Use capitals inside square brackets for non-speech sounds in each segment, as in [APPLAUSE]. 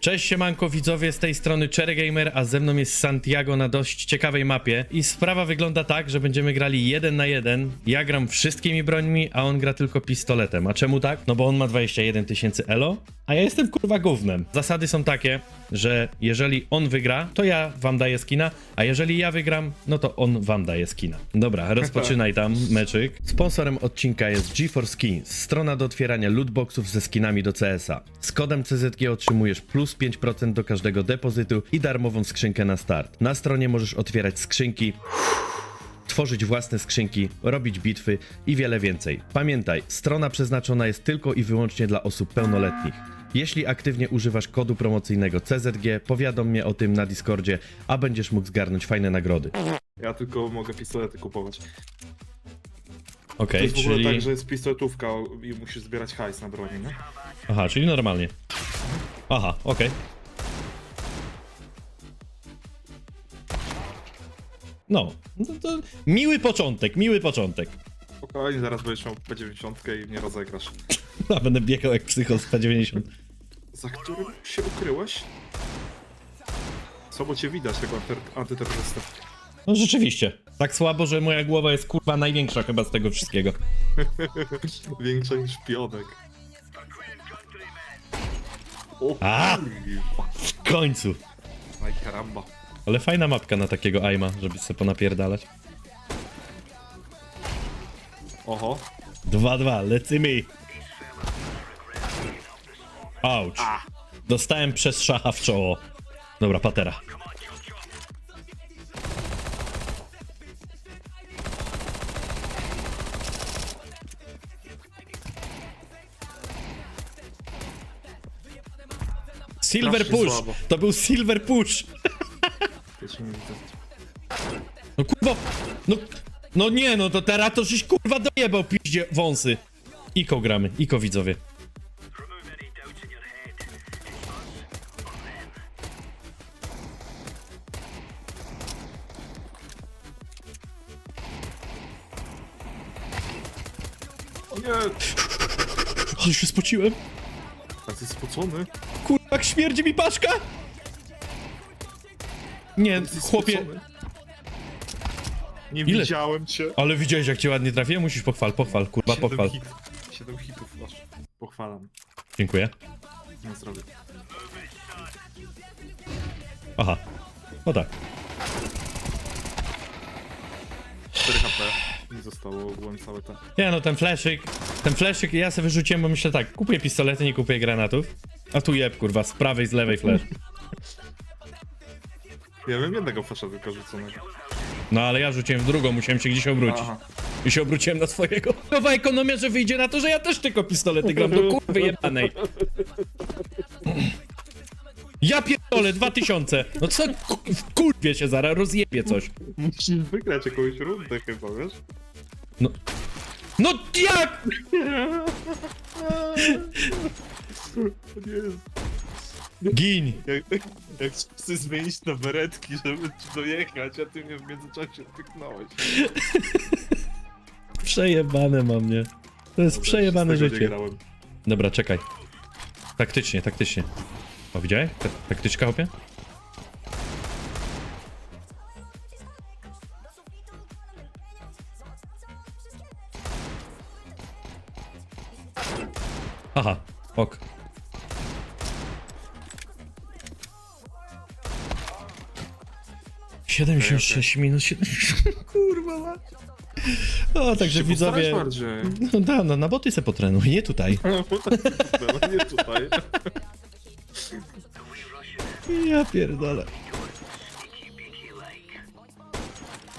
Cześć siemanko widzowie, z tej strony Cherry Gamer, a ze mną jest Santiago na dość ciekawej mapie i sprawa wygląda tak, że będziemy grali jeden na jeden. Ja gram wszystkimi brońmi, a on gra tylko pistoletem. A czemu tak? No bo on ma 21 tysięcy elo, a ja jestem kurwa gównem. Zasady są takie, że jeżeli on wygra, to ja wam daję skina, a jeżeli ja wygram, no to on wam daje skina. Dobra, rozpoczynaj tam meczyk. Sponsorem odcinka jest GeForce Skins, strona do otwierania lootboxów ze skinami do CS-a. Z kodem CZG otrzymujesz plus 5% do każdego depozytu i darmową skrzynkę na start. Na stronie możesz otwierać skrzynki, tworzyć własne skrzynki, robić bitwy i wiele więcej. Pamiętaj, strona przeznaczona jest tylko i wyłącznie dla osób pełnoletnich. Jeśli aktywnie używasz kodu promocyjnego CZG, powiadom mnie o tym na Discordzie, a będziesz mógł zgarnąć fajne nagrody. Ja tylko mogę pistolety kupować. To Okej, jest w ogóle czyli... tak, że jest pistoletówka i musisz zbierać hajs na broni, nie? Aha, czyli normalnie. Aha, okej. No, no to miły początek, miły początek. Spokojnie, zaraz będziesz miał P90 i mnie rozegrasz. [LAUGHS] A będę biegał jak psycho z P90. Za którym się ukryłeś? Słabo cię widać, tego anty- antyterrorystę. No rzeczywiście. Tak słabo, że moja głowa jest kurwa największa chyba z tego wszystkiego. [LAUGHS] Większa niż pionek. O A! kurwa. W końcu. Aj karamba. Ale fajna mapka na takiego aima, żeby sobie ponapierdalać. Oho. 2-2, lecimy. Auć. Dostałem przez szacha w czoło. Dobra, patera. Silver Strasznie push! słabo. To był silver push! Nie widzę. No kurwa, no, no nie, no to teraz to żeś kurwa dojebał piździe wąsy. Iko gramy, Iko widzowie. Nie! Ale się spociłem. Tak jest spocony. Kurwa, jak śmierdzi mi paszka! Nie, chłopie, spocony. Nie Ile? widziałem cię. ale widziałeś jak cię ładnie trafiłem? Musisz pochwal, pochwal, kurwa, Siedem pochwal. hit- Siedem hitów masz. Pochwalam. Dziękuję. Na zdrowie. Aha, no tak. 4 HP. Nie zostało, byłem całe te. Nie no, ten fleszyk, ten fleszyk ja sobie wyrzuciłem, bo myślę tak, kupuję pistolety, nie kupuję granatów. A tu jeb, kurwa, z prawej, z lewej flash. Ja wiem jednego flasza tylko rzuconego. No ale ja rzuciłem w drugą, musiałem się gdzieś obrócić. Aha. I się obróciłem na swojego. [LAUGHS] Nowa ekonomia, że wyjdzie na to, że ja też tylko pistolety gram do kurwy jebanej. Ja pierdolę, 2000. No co, ku- w kurwie się zaraz, rozjebie coś. Musisz wygrać jakąś rundę chyba, wiesz? No, no jak? Gin. Jak, jak chcę zmienić na beretki, żeby ci dojechać, a ty mnie w międzyczasie pyknąłeś. [LAUGHS] Przejebane mam mnie. To jest przejebane Z tego nie życie. grałem. Dobra, czekaj. Taktycznie, taktycznie. O, widziałeś? Ta- Taktyczka, hopie? Aha, ok. Siedemdziesiąt sześć minut, siedemdziesiąt... [LAUGHS] Kurwa mać. O, także Się widzowie... bardziej. No da, no na boty se potrenuj, nie tutaj. No, nie tutaj. Ja pierdolę.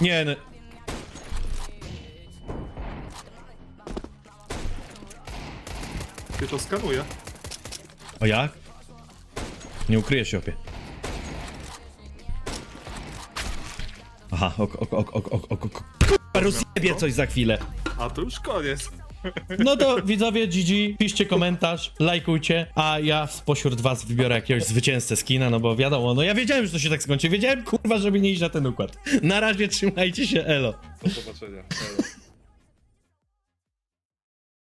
Nie, no. Ty to skanuje. O jak? Nie ukryjesz się, opie. Aha, ok, ok, ok, ok, ok, ok, ok. Kurwa, rozjebie coś za chwilę. A to już koniec. [LAUGHS] No to widzowie GG, piszcie komentarz, lajkujcie, a ja spośród was wybiorę jakiegoś zwycięzcę skina, no bo wiadomo, no ja wiedziałem, że to się tak skończy, wiedziałem kurwa, żeby nie iść na ten układ. Na razie trzymajcie się, elo. Do zobaczenia. Elo.